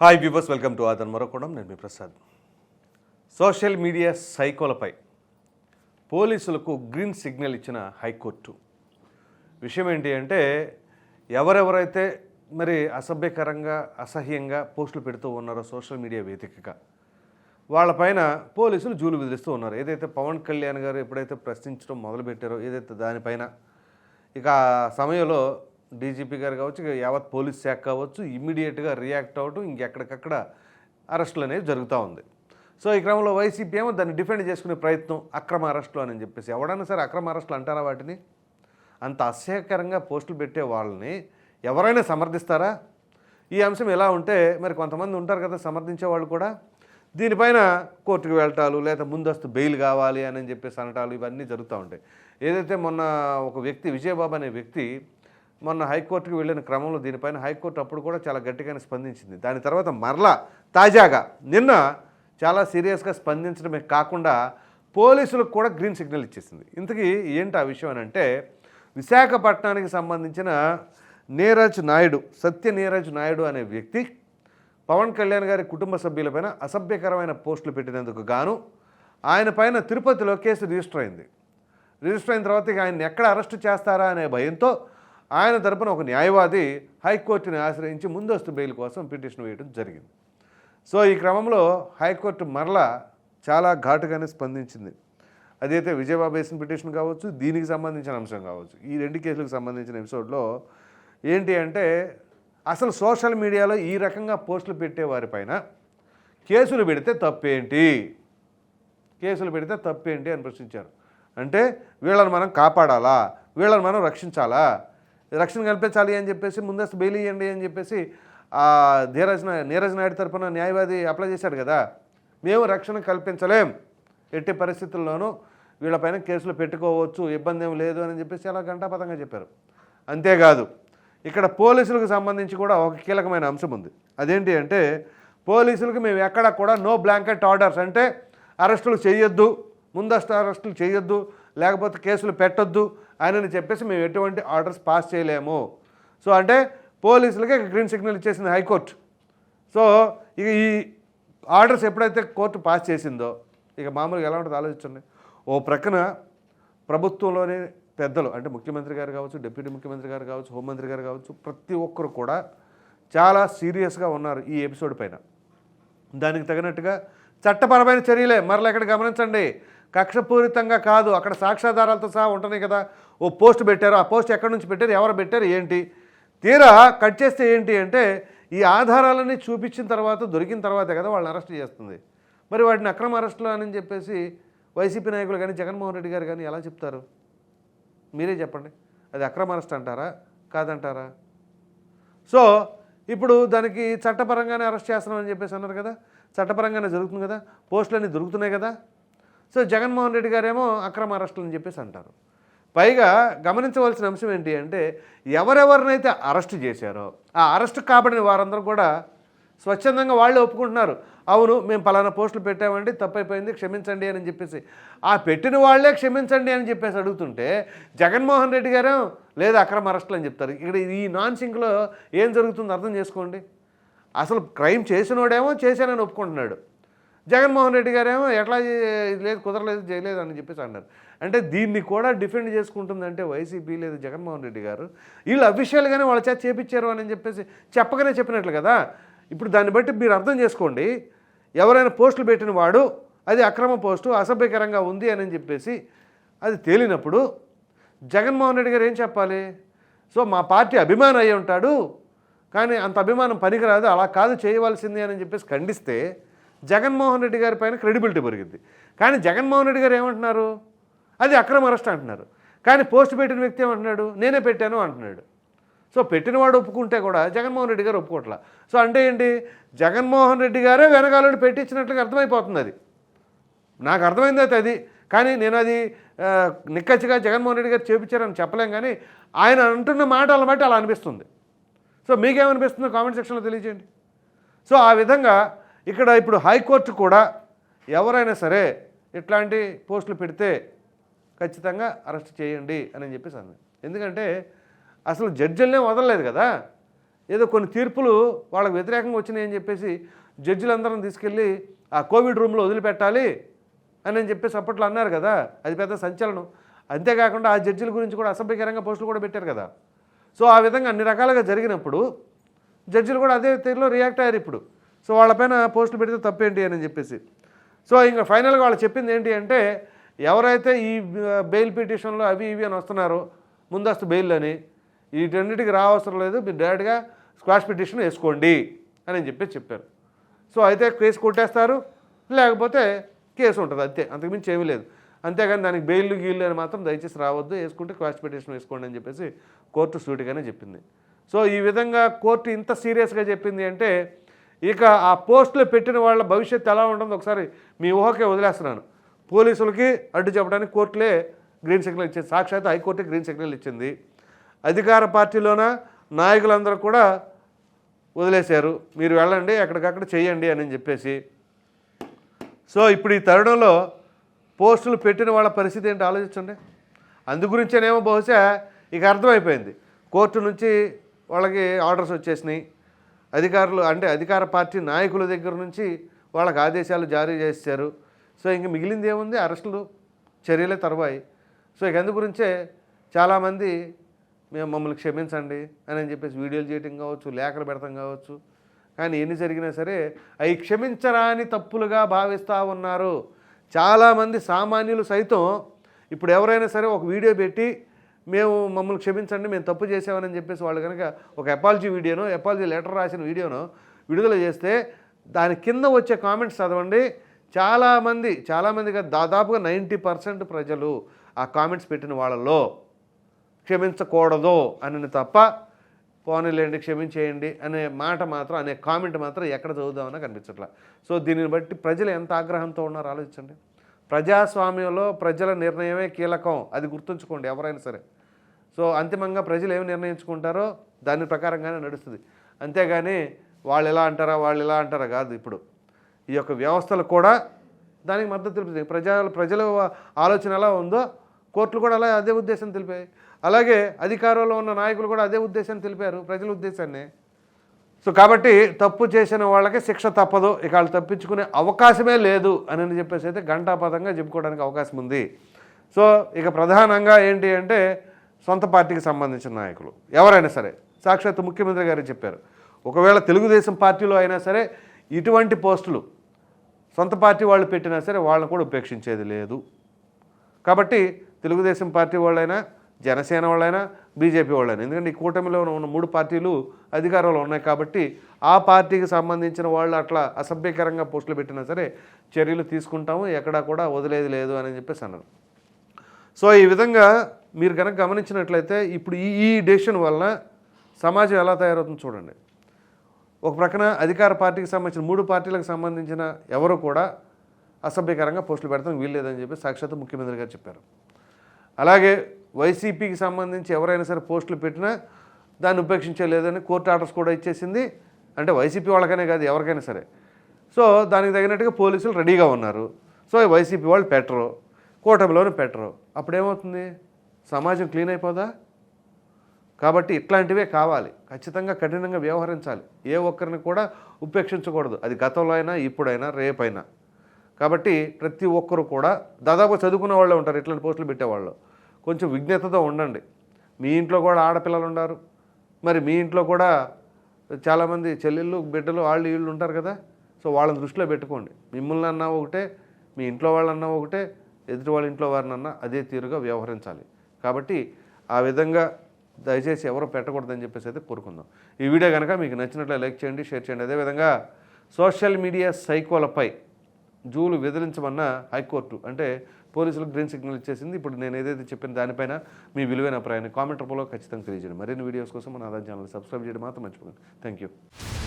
Hi viewers welcome to ఆదన్ మరొకడం నేను మీ ప్రసాద్ సోషల్ మీడియా సైకోలపై పోలీసులకు గ్రీన్ సిగ్నల్ ఇచ్చిన హైకోర్టు. విషయం ఏంటి అంటే ఎవరెవరైతే మరి అసభ్యకరంగా అసహ్యంగా పోస్టులు పెడుతూ ఉన్నారో సోషల్ మీడియా వేదికగా వాళ్ళపైన పోలీసులు జూలు విధిస్తూ ఉన్నారు. ఏదైతే పవన్ కళ్యాణ్ గారు ఎప్పుడైతే ప్రశ్నించడం మొదలుపెట్టారో ఏదైతే దానిపైన ఇక ఆ సమయంలో డీజీపీ గారు కావచ్చు ఇక యావత్ పోలీస్ శాఖ కావచ్చు ఇమ్మీడియట్గా రియాక్ట్ అవ్వటం ఇంకెక్కడికక్కడ అరెస్టులు అనేవి జరుగుతూ ఉంది. సో ఈ క్రమంలో వైసీపీ ఏమో దాన్ని డిఫెండ్ చేసుకునే ప్రయత్నం అక్రమ అరెస్టులు అని చెప్పేసి. ఎవడైనా సరే అక్రమ అరెస్టులు అంటారా వాటిని? అంత అసహ్యకరంగా పోస్టులు పెట్టే వాళ్ళని ఎవరైనా సమర్థిస్తారా? ఈ అంశం ఎలా ఉంటే మరి కొంతమంది ఉంటారు కదా సమర్థించే వాళ్ళు కూడా దీనిపైన కోర్టుకు వెళ్ళటాలు లేదా ముందస్తు బెయిల్ కావాలి అని చెప్పేసి అనటాలు ఇవన్నీ జరుగుతూ ఉంటాయి. ఏదైతే మొన్న ఒక వ్యక్తి విజయబాబు అనే వ్యక్తి మొన్న హైకోర్టుకు వెళ్ళిన క్రమంలో దీనిపైన హైకోర్టు అప్పుడు కూడా చాలా గట్టిగానే స్పందించింది. దాని తర్వాత మరలా తాజాగా నిన్న చాలా సీరియస్గా స్పందించడమే కాకుండా పోలీసులకు కూడా గ్రీన్ సిగ్నల్ ఇచ్చేసింది. ఇంతకీ ఏంటి ఆ విషయం అని అంటే విశాఖపట్నానికి సంబంధించిన నీరజ్ నాయుడు సత్య నీరజ్ నాయుడు అనే వ్యక్తి పవన్ కళ్యాణ్ గారి కుటుంబ సభ్యులపైన అసభ్యకరమైన పోస్టులు పెట్టినందుకు గాను ఆయన పైన తిరుపతిలో కేసు రిజిస్టర్ అయింది. రిజిస్టర్ అయిన తర్వాత ఇక ఆయన ఎక్కడ అరెస్ట్ చేస్తారా అనే భయంతో ఆయన తరపున ఒక న్యాయవాది హైకోర్టుని ఆశ్రయించి ముందస్తు బెయిల్ కోసం పిటిషన్ వేయడం జరిగింది. సో ఈ క్రమంలో హైకోర్టు మరలా చాలా ఘాటుగానే స్పందించింది. అదైతే విజయబాబు వేసిన పిటిషన్ కావచ్చు దీనికి సంబంధించిన అంశం కావచ్చు. ఈ రెండు కేసులకు సంబంధించిన ఎపిసోడ్లో ఏంటి అంటే అసలు సోషల్ మీడియాలో ఈ రకంగా పోస్టులు పెట్టే వారిపైన కేసులు పెడితే తప్పేంటి? కేసులు పెడితే తప్పేంటి అని ప్రశ్నించారు. అంటే వీళ్ళని మనం కాపాడాలా? వీళ్ళని మనం రక్షించాలా? రక్షణ కల్పించాలి అని చెప్పేసి ముందస్తు బెయిల్ ఇవ్వండి అని చెప్పేసి ఆ ధీరజ్ నీరజ్ నాయుడు తరపున న్యాయవాది అప్లై చేశాడు కదా మేము రక్షణ కల్పించలేం. ఎట్టి పరిస్థితుల్లోనూ వీళ్ళపైన కేసులు పెట్టుకోవచ్చు ఇబ్బంది ఏం లేదు అని చెప్పేసి అలా గంటాపదంగా చెప్పారు. అంతేకాదు ఇక్కడ పోలీసులకు సంబంధించి కూడా ఒక కీలకమైన అంశం ఉంది. అదేంటి అంటే పోలీసులకు మేము ఎక్కడ కూడా నో బ్లాంకెట్ ఆర్డర్స్ అంటే అరెస్టులు చేయొద్దు ముందస్తు అరెస్టులు చేయొద్దు లేకపోతే కేసులు పెట్టొద్దు అని చెప్పేసి మేము ఎటువంటి ఆర్డర్స్ పాస్ చేయలేము. సో అంటే పోలీసులకి గ్రీన్ సిగ్నల్ ఇచ్చేసింది హైకోర్టు. సో ఇక ఈ ఆర్డర్స్ ఎప్పుడైతే కోర్టు పాస్ చేసిందో ఇక మామూలుగా ఎలా ఉంటుందో ఆలోచించండి. ఓ ప్రక్కన ప్రభుత్వంలోని పెద్దలు అంటే ముఖ్యమంత్రి గారు కావచ్చు డిప్యూటీ ముఖ్యమంత్రి గారు కావచ్చు హోంమంత్రి గారు కావచ్చు ప్రతి ఒక్కరు కూడా చాలా సీరియస్గా ఉన్నారు ఈ ఎపిసోడ్ పైన. దానికి తగినట్టుగా చట్టపరమైన చర్యలే. మరలా ఇక్కడ గమనించండి. కక్షపూరితంగా కాదు. అక్కడ సాక్ష్యాధారాలతో సహా ఉంటున్నాయి కదా. ఓ పోస్ట్ పెట్టారు. ఆ పోస్ట్ ఎక్కడి నుంచి పెట్టారు? ఎవరు పెట్టారు? ఏంటి? తీరా కట్ చేస్తే ఏంటి అంటే ఈ ఆధారాలన్నీ చూపించిన తర్వాత దొరికిన తర్వాతే కదా వాళ్ళని అరెస్ట్ చేస్తుంది. మరి వాటిని అక్రమ అరెస్టులు అని చెప్పేసి వైసీపీ నాయకులు కానీ జగన్మోహన్ రెడ్డి గారు కానీ ఎలా చెప్తారు? మీరే చెప్పండి. అది అక్రమ అరెస్ట్ అంటారా? కాదంటారా? సో ఇప్పుడు దానికి చట్టపరంగానే అరెస్ట్ చేస్తున్నామని చెప్పేసి అన్నారు కదా. చట్టపరంగానే జరుగుతుంది కదా. పోస్టులన్నీ దొరుకుతున్నాయి కదా. సో జగన్మోహన్ రెడ్డి గారేమో అక్రమ అరెస్టులు అని చెప్పేసి అంటారు. పైగా గమనించవలసిన అంశం ఏంటి అంటే ఎవరెవరినైతే అరెస్ట్ చేశారో ఆ అరెస్ట్ కాబడిన వారందరూ కూడా స్వచ్ఛందంగా వాళ్ళే ఒప్పుకుంటున్నారు. అవును మేము పలానా పోస్టులు పెట్టామండి తప్పైపోయింది క్షమించండి అని చెప్పేసి. ఆ పెట్టిన వాళ్ళే క్షమించండి అని చెప్పేసి అడుగుతుంటే జగన్మోహన్ రెడ్డి గారే లేదా అక్రమ అరెస్టులు అని చెప్తారు. ఇక్కడ ఈ నాన్ సింక్లో ఏం జరుగుతుందో అర్థం చేసుకోండి. అసలు క్రైమ్ చేసినోడేమో చేశానని ఒప్పుకుంటున్నాడు. జగన్మోహన్ రెడ్డి గారేమో ఎట్లా ఇది లేదు కుదరలేదు చేయలేదు అని చెప్పేసి అన్నారు. అంటే దీన్ని కూడా డిఫెండ్ చేసుకుంటుందంటే వైసీపీ లేదు జగన్మోహన్ రెడ్డి గారు. వీళ్ళు అఫీషియల్గానే వాళ్ళ చేత చేపించారు అని చెప్పేసి చెప్పగానే చెప్పినట్లు కదా? ఇప్పుడు దాన్ని బట్టి మీరు అర్థం చేసుకోండి. ఎవరైనా పోస్టులు పెట్టిన వాడు అది అక్రమ పోస్టు అసభ్యకరంగా ఉంది అని చెప్పేసి అది తేలినప్పుడు జగన్మోహన్ రెడ్డి గారు ఏం చెప్పాలి? సో మా పార్టీ అభిమానం అయి ఉంటాడు కానీ అంత అభిమానం పనికిరాదు అలా కాదు చేయవలసింది అని చెప్పేసి ఖండిస్తే జగన్మోహన్ రెడ్డి గారి పైన క్రెడిబిలిటీ పెరిగింది. కానీ జగన్మోహన్ రెడ్డి గారు ఏమంటున్నారు? అది అక్రమ అరెస్ట్ అంటున్నారు. కానీ పోస్ట్ పెట్టిన వ్యక్తి ఏమంటున్నాడు? నేనే పెట్టాను అంటున్నాడు. సో పెట్టినవాడు ఒప్పుకుంటే కూడా జగన్మోహన్ రెడ్డి గారు ఒప్పుకోవట్లా సో అంటే ఏంటి? జగన్మోహన్ రెడ్డి గారే వెనకాలని పెట్టించినట్లుగా అర్థమైపోతుంది అది. నాకు అర్థమైంది అయితే అది. కానీ నేను అది నిక్కచ్చిగా జగన్మోహన్ రెడ్డి గారు చేపించారని చెప్పలేం కానీ ఆయన అంటున్న మాటలను బట్టి అలా అనిపిస్తుంది. సో మీకేమనిపిస్తుందో కామెంట్ సెక్షన్లో తెలియజేయండి. సో ఆ విధంగా ఇక్కడ ఇప్పుడు హైకోర్టు కూడా ఎవరైనా సరే ఇట్లాంటి పోస్టులు పెడితే ఖచ్చితంగా అరెస్ట్ చేయండి అని చెప్పేసి అన్నది. ఎందుకంటే అసలు జడ్జిలనే వదలలేదు కదా. ఏదో కొన్ని తీర్పులు వాళ్ళకి వ్యతిరేకంగా వచ్చినాయని చెప్పేసి జడ్జిలందరం తీసుకెళ్ళి ఆ కోవిడ్ రూమ్లో వదిలిపెట్టాలి అని అని చెప్పేసి అప్పట్లో అన్నారు కదా. అది పెద్ద సంచలనం. అంతేకాకుండా ఆ జడ్జిల గురించి కూడా అసభ్యకరంగా పోస్టులు కూడా పెట్టారు కదా. సో ఆ విధంగా అన్ని రకాలుగా జరిగినప్పుడు జడ్జిలు కూడా అదే తీరులో రియాక్ట్ అయ్యారు ఇప్పుడు. సో వాళ్ళపైన పోస్టులు పెడితే తప్పేంటి అని చెప్పేసి. సో ఇంకా ఫైనల్గా వాళ్ళు చెప్పింది ఏంటి అంటే ఎవరైతే ఈ బెయిల్ పిటిషన్లు అవి ఇవి అని వస్తున్నారో ముందస్తు బెయిల్ అని వీటన్నిటికి రావసరం లేదు మీరు డైరెక్ట్గా స్క్వాష్ పిటిషన్ వేసుకోండి అని చెప్పి చెప్పారు. సో అయితే కేసు కొట్టేస్తారు లేకపోతే కేసు ఉంటుంది అంతే అంతకుమించి ఏమీ లేదు. అంతేగాని దానికి బెయిల్ గీళ్ళు అని మాత్రం దయచేసి రావద్దు వేసుకుంటే క్వాష్ పిటిషన్ వేసుకోండి అని చెప్పేసి కోర్టు సూటిగానే చెప్పింది. సో ఈ విధంగా కోర్టు ఇంత సీరియస్గా చెప్పింది అంటే ఇక ఆ పోస్టులు పెట్టిన వాళ్ళ భవిష్యత్తు ఎలా ఉంటుందో ఒకసారి మీ ఊహకే వదిలేస్తున్నాను. పోలీసులకి అడ్డు చెప్పడానికి కోర్టులే గ్రీన్ సిగ్నల్ ఇచ్చింది. సాక్షాత్ హైకోర్టు గ్రీన్ సిగ్నల్ ఇచ్చింది. అధికార పార్టీలోన నాయకులందరూ కూడా వదిలేశారు. మీరు వెళ్ళండి ఎక్కడికక్కడ చేయండి అని చెప్పేసి. సో ఇప్పుడు ఈ తరుణంలో పోస్టులు పెట్టిన వాళ్ళ పరిస్థితి ఏంటి ఆలోచించండి. అందుగురించేనేమో బహుశా ఇక అర్థమైపోయింది. కోర్టు నుంచి వాళ్ళకి ఆర్డర్స్ వచ్చేసినాయి. అధికారులు అంటే అధికార పార్టీ నాయకుల దగ్గర నుంచి వాళ్ళకి ఆదేశాలు జారీ చేశారు. సో ఇంక మిగిలింది ఏముంది? అరెస్టులు చర్యలే తర్వాయి. సో ఇక అందు గురించే చాలామంది మేము మమ్మల్ని క్షమించండి అని చెప్పేసి వీడియోలు చేయటం కావచ్చు లేఖలు పెడతాం కావచ్చు. కానీ ఎన్ని జరిగినా సరే అవి క్షమించరాని తప్పులుగా భావిస్తూ ఉన్నారు. చాలామంది సామాన్యులు సైతం ఇప్పుడు ఎవరైనా సరే ఒక వీడియో పెట్టి మేము మమ్మల్ని క్షమించండి మేము తప్పు చేసామని చెప్పేసి వాళ్ళు కనుక ఒక అపాలజీ వీడియోను అపాలజీ లెటర్ రాసిన వీడియోను విడుదల చేస్తే దాని కింద వచ్చే కామెంట్స్ చదవండి. చాలామంది చాలామందిగా దాదాపుగా నైంటీ పర్సెంట్ ప్రజలు ఆ కామెంట్స్ పెట్టిన వాళ్ళలో క్షమించకూడదు అని తప్ప పోనీలేండి క్షమించేయండి అనే మాట మాత్రం అనే కామెంట్ మాత్రం ఎక్కడ చదువుదామన్నా కనిపించట్లా. సో దీనిని బట్టి ప్రజలు ఎంత ఆగ్రహంతో ఉన్నారో ఆలోచించండి. ప్రజాస్వామ్యంలో ప్రజల నిర్ణయమే కీలకం. అది గుర్తుంచుకోండి ఎవరైనా సరే. సో అంతిమంగా ప్రజలు ఏమి నిర్ణయించుకుంటారో దాని ప్రకారంగానే నడుస్తుంది. అంతేగాని వాళ్ళు ఎలా అంటారా వాళ్ళు ఎలా అంటారా కాదు ఇప్పుడు. ఈ యొక్క వ్యవస్థలు కూడా దానికి మద్దతు తెలుపుతాయి. ప్రజా ప్రజల ఆలోచన ఎలా ఉందో కోర్టులు కూడా అలా అదే ఉద్దేశం తెలిపాయి. అలాగే అధికారంలో ఉన్న నాయకులు కూడా అదే ఉద్దేశాన్ని తెలిపారు. ప్రజల ఉద్దేశాన్ని. సో కాబట్టి తప్పు చేసిన వాళ్ళకి శిక్ష తప్పదు. ఇక వాళ్ళు తప్పించుకునే అవకాశమే లేదు అని చెప్పేసి అయితే ఘంటాపథంగా చెప్పుకోవడానికి అవకాశం ఉంది. సో ఇక ప్రధానంగా ఏంటి అంటే సొంత పార్టీకి సంబంధించిన నాయకులు. ఎవరైనా సరే సాక్షాత్ ముఖ్యమంత్రి గారు చెప్పారు. ఒకవేళ తెలుగుదేశం పార్టీలో అయినా సరే ఇటువంటి పోస్టులు సొంత పార్టీ వాళ్ళు పెట్టినా సరే వాళ్ళని కూడా ఉపేక్షించేది లేదు. కాబట్టి తెలుగుదేశం పార్టీ వాళ్ళైనా జనసేన వాళ్ళైనా బీజేపీ వాళ్ళైనా. ఎందుకంటే ఈ కూటమిలో ఉన్న మూడు పార్టీలు అధికారంలో ఉన్నాయి కాబట్టి ఆ పార్టీకి సంబంధించిన వాళ్ళు అట్లా అసభ్యకరంగా పోస్టులు పెట్టినా సరే చర్యలు తీసుకుంటాము ఎక్కడా కూడా వదిలేది లేదు అని చెప్పేసి అన్నారు. సో ఈ విధంగా మీరు కనుక గమనించినట్లయితే ఇప్పుడు ఈ ఈ డెసిషన్ వలన సమాజం ఎలా తయారవుతుందో చూడండి. ఒక ప్రక్కన అధికార పార్టీకి సంబంధించిన మూడు పార్టీలకు సంబంధించిన ఎవరు కూడా అసభ్యకరంగా పోస్టులు పెడతాం వీల్లేదని చెప్పి సాక్షాత్ ముఖ్యమంత్రి గారు చెప్పారు. అలాగే వైసీపీకి సంబంధించి ఎవరైనా సరే పోస్టులు పెట్టినా దాన్ని ఉపేక్షించలేదని కోర్టు ఆర్డర్స్ కూడా ఇచ్చేసింది. అంటే వైసీపీ వాళ్ళకనే కాదు ఎవరికైనా సరే. సో దానికి తగినట్టుగా పోలీసులు రెడీగా ఉన్నారు. సో వైసీపీ వాళ్ళు పెట్టరు. కూటమిలోనే పెట్టరు. అప్పుడేమవుతుంది? సమాజం క్లీన్ అయిపోదా? కాబట్టి ఇట్లాంటివే కావాలి. ఖచ్చితంగా కఠినంగా వ్యవహరించాలి. ఏ ఒక్కరిని కూడా ఉపేక్షించకూడదు. అది గతంలో అయినా ఇప్పుడైనా రేపైనా. కాబట్టి ప్రతి ఒక్కరు కూడా దాదాపు చదువుకున్న వాళ్ళే ఉంటారు ఇట్లాంటి పోస్టులు పెట్టేవాళ్ళు. కొంచెం విజ్ఞతతో ఉండండి. మీ ఇంట్లో కూడా ఆడపిల్లలు ఉన్నారు మరి మీ ఇంట్లో కూడా చాలామంది చెల్లెళ్ళు బిడ్డలు వాళ్ళు వీళ్ళు ఉంటారు కదా. సో వాళ్ళని దృష్టిలో పెట్టుకోండి. మిమ్మల్ని అన్నా ఒకటే మీ ఇంట్లో వాళ్ళన్నా ఒకటే ఎదుటి వాళ్ళ ఇంట్లో వారినన్నా అదే తీరుగా వ్యవహరించాలి. కాబట్టి ఆ విధంగా దయచేసి ఎవరు పెట్టకూడదని చెప్పేసి అయితే కోరుకుందాం. ఈ వీడియో కనుక మీకు నచ్చినట్లే లైక్ చేయండి షేర్ చేయండి. అదేవిధంగా సోషల్ మీడియా సైకోలపై జూలు విదిలించమన్న హైకోర్టు అంటే పోలీసులకు గ్రీన్ సిగ్నల్ ఇచ్చేసింది. ఇప్పుడు నేను ఏదైతే చెప్పిన దానిపైన మీ విలువైన అభిప్రాయాన్ని కామెంట్ రూపంలో ఖచ్చితంగా తెలియజేయండి. మరిన్ని వీడియోస్ కోసం మన ఆధార్ ఛానల్ సబ్స్క్రైబ్ చేయడం మాత్రం మర్చిపోకండి. Thank you